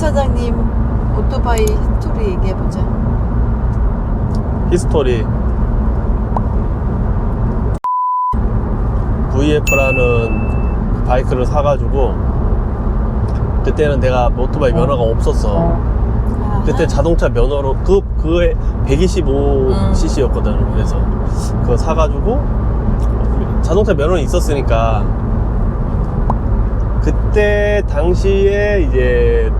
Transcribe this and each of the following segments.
주차장님 오토바이 스토리 얘기해보자. 히스토리. VF라는 바이크를 사가지고 그때는 내가 오토바이 면허가 없었어. 그때 자동차 면허로 그 그에 125cc였거든. 그래서 그거 사가지고 자동차 면허는 있었으니까 그때 당시에 이제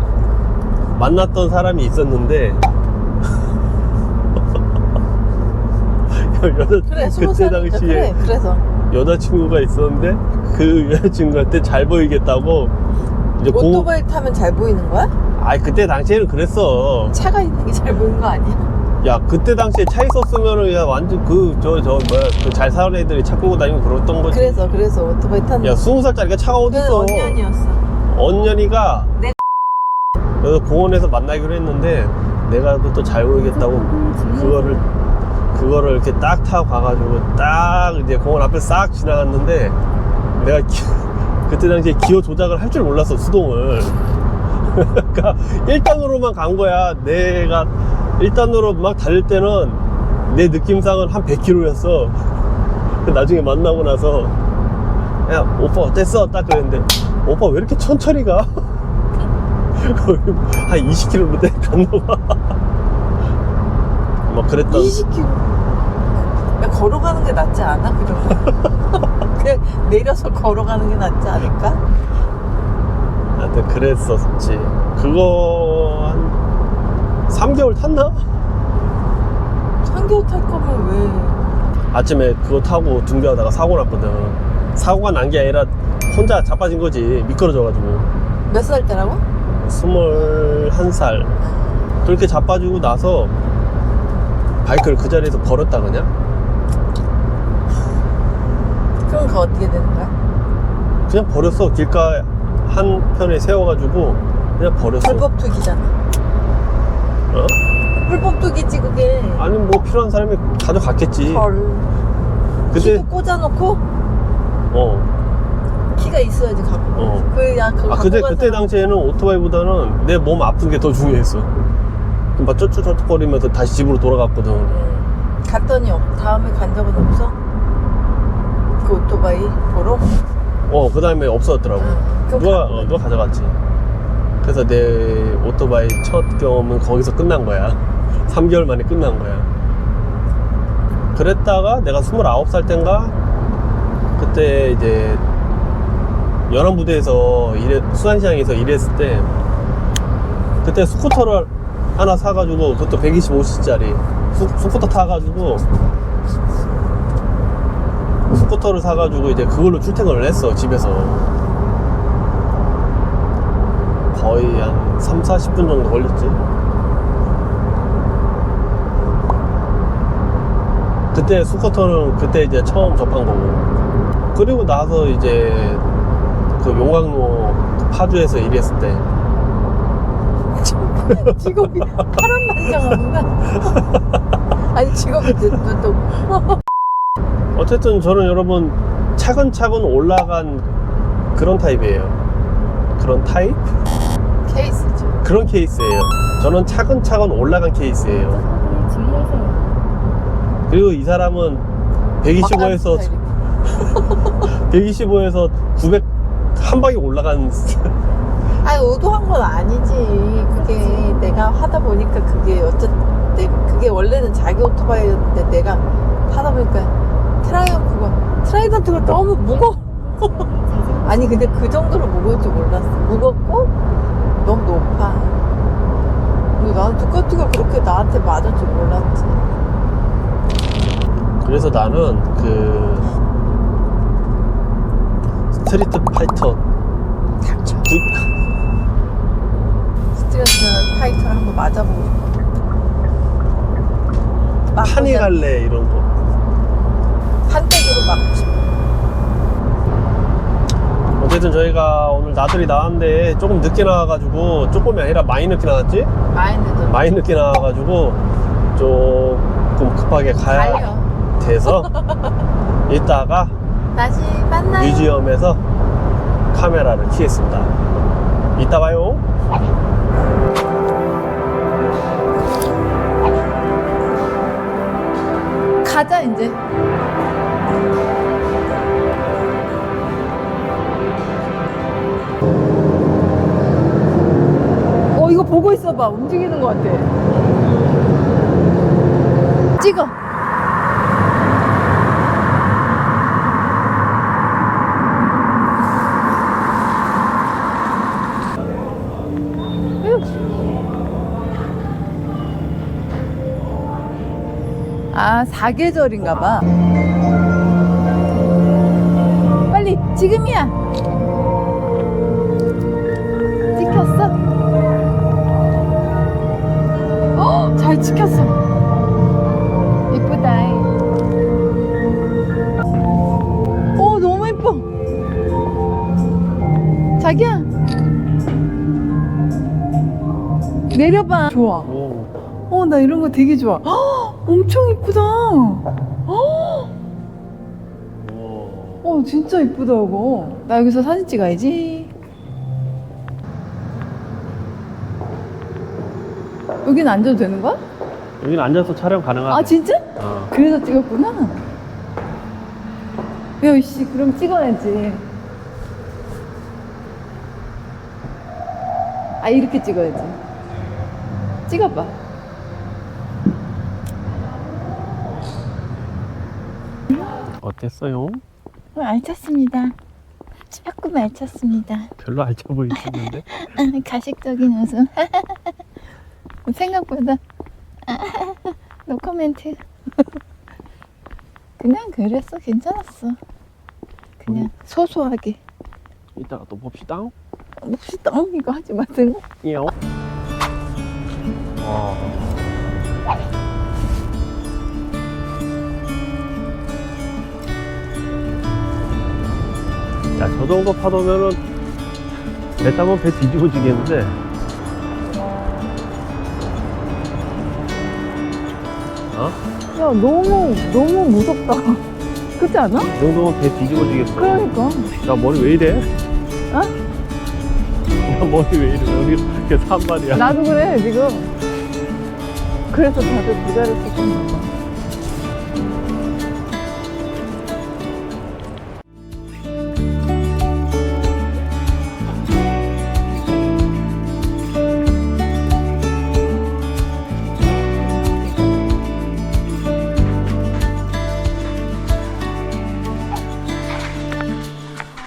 만났던 사람이 있었는데 여자 그래 그때 당시에 그래 그래서 여자친구가 있었는데 그 여자친구한테 잘 보이겠다고 이제 공 오토바이 타면 잘 보이는 거야? 아이 그때 당시에는 그랬어 차가 있는 게 잘 보이는 거 아니야? 야 그때 당시에 차 있었으면은 야 완전 그 저 저 뭐야 그 잘 사는 애들이 차 끌고 다니고 그랬던 거지 그래서 그래서 오토바이 탔는데 야 스무 살짜리가 차가 어딨어 언년이었어. 언년이가 내- 그래서 공원에서 만나기로 했는데 내가 그것도 잘 보이겠다고 그거를 그거를 이렇게 딱 타고 가가지고 딱 이제 공원 앞에 싹 지나갔는데 내가 기- 그때 당시에 기어 조작을 할 줄 몰랐어 수동을 그러니까 1단으로만 간 거야 내가 1단으로 막 달릴 때는 내 느낌상은 한 100km였어 나중에 만나고 나서 야 오빠 어땠어? 딱 그랬는데 오빠 왜 이렇게 천천히 가? 한 20km 갔나봐 막 그랬던 20km. 야, 걸어가는 게 낫지 않아? 그러면 그냥 내려서 걸어가는 게 낫지 않을까? 하여튼 그랬었지 그거 한 3개월 탔나? 3개월 탈 거면 왜? 아침에 그거 타고 둥겨하다가 사고 났거든 사고가 난 게 아니라 혼자 자빠진 거지 미끄러져가지고 몇 살 때라고? 21살 그렇게 자빠지고 나서 바이크를 그 자리에서 버렸다 그냥 그럼 그거 어떻게 되는 거야? 그냥 버렸어 길가 한 편에 세워가지고 그냥 버렸어 불법 투기잖아. 어? 불법 투기지 그게. 아니 뭐 필요한 사람이 가져갔겠지 헐. 그때 키도 꽂아놓고 어, 키가 있어야지 갖고. 어. 그 야 그거 아 갖고 그때 간 그때 사람- 당시에는 오토바이보다는 내 몸 아픈 게 더 중요했어 막 쩌쭈쩌쭈거리면서 다시 집으로 돌아갔거든 응. 갔더니 없- 다음에 간 적은 없어? 그 오토바이 보러? 어 그 다음에 없어졌더라고 응. 그럼 누가 가- 어, 누가 가져갔지 그래서 내 오토바이 첫 경험은 거기서 끝난 거야 3개월 만에 끝난 거야 그랬다가 내가 29살 땐가 그때 이제 연안부대에서 일해, 수산시장에서 일했을 때 그때 스쿠터를 하나 사가지고 그것도 125cc짜리 스 쿠터 타가지고 스쿠터를 사가지고 이제 그걸로 출퇴근을 했어 집에서. 거의 한 3, 40분 정도 걸렸지. 그때 스쿠터는 그때 이제 처음 접한 거고. 그리고 나서 이제 그 용광로 파주에서 일했을 때 직업이 파란만장하구나. 아니 직업이 또 어쨌든 저는 여러분 차근차근 올라간 그런 타입이에요 그런 타입? 케이스죠. 그런 케이스예요 저는 차근차근 올라간 케이스예요 그리고 이 사람은 125에서 125에서 900 한 방에 올라간 아니 의도한 건 아니지. 그게 내가 하다 보니까 그게 어쨌든 내- 그게 원래는 자기 오토바이였는데 내가 하다 보니까 트라이언프가 트라이던트가 너무 무거워. 아니 근데 그 정도로 무거울 줄 몰랐어. 무겁고 너무 높아. 근데 나는 두꺼티가 그렇게 나한테 맞을 줄 몰랐지. 그래서 나는 그 스트리트 파이터 닥쳐. 두, 스트레스 파이터를 한번 맞아보고 싶어. 맞고 판이 그냥 갈래 이런 거 판때기로 맞고 싶어. 어쨌든 저희가 오늘 나들이 나왔는데 조금 늦게 나와가지고 조금이 아니라 많이 늦게 나왔지? 마인드도 많이 늦게 나와가지고 조금 급하게 가야 달려. 돼서 이따가 다시 만나요. 뮤지엄에서 카메라를 키겠습니다 이따 봐요. 가자 이제. 어 이거 보고 있어봐 움직이는 것 같아. 찍어. 아, 사계절인가 봐. 빨리, 지금이야. 찍혔어? 어, 잘 찍혔어. 이쁘다. 어, 너무 예뻐. 자기야. 내려봐. 좋아. 오. 어, 나 이런 거 되게 좋아. 헉, 엄청 이쁘다. 헉, 오. 어, 진짜 이쁘다, 이거. 나 여기서 사진 찍어야지. 여긴 앉아도 되는 거야? 여기는 앉아서 촬영 가능하대. 아, 진짜? 어. 그래서 찍었구나. 야, 씨, 그럼 찍어야지. 아, 이렇게 찍어야지. 찍어봐. 어땠어요? 어, 알찼습니다. 조금 알찼습니다. 별로 알차 보이시는데? 가식적인 웃음. 생각보다 노 코멘트. 그냥 그랬어, 괜찮았어. 그냥 소소하게. 이따가 또 봅시다. 똥 이거 하지 마세요. 요. 와. 야, 저 정도 파도면은 배 타면 배 뒤집어지겠는데. 어? 야, 너무 너무 무섭다. 그렇지 않아? 이 정도면 배 뒤집어지겠어. 그러니까. 나 머리 왜 이래? 어? 나 머리 왜 이래? 여기 이렇게 산발이야. 나도 그래 지금. 그래서 다들 부자를 쓰고 있나 봐.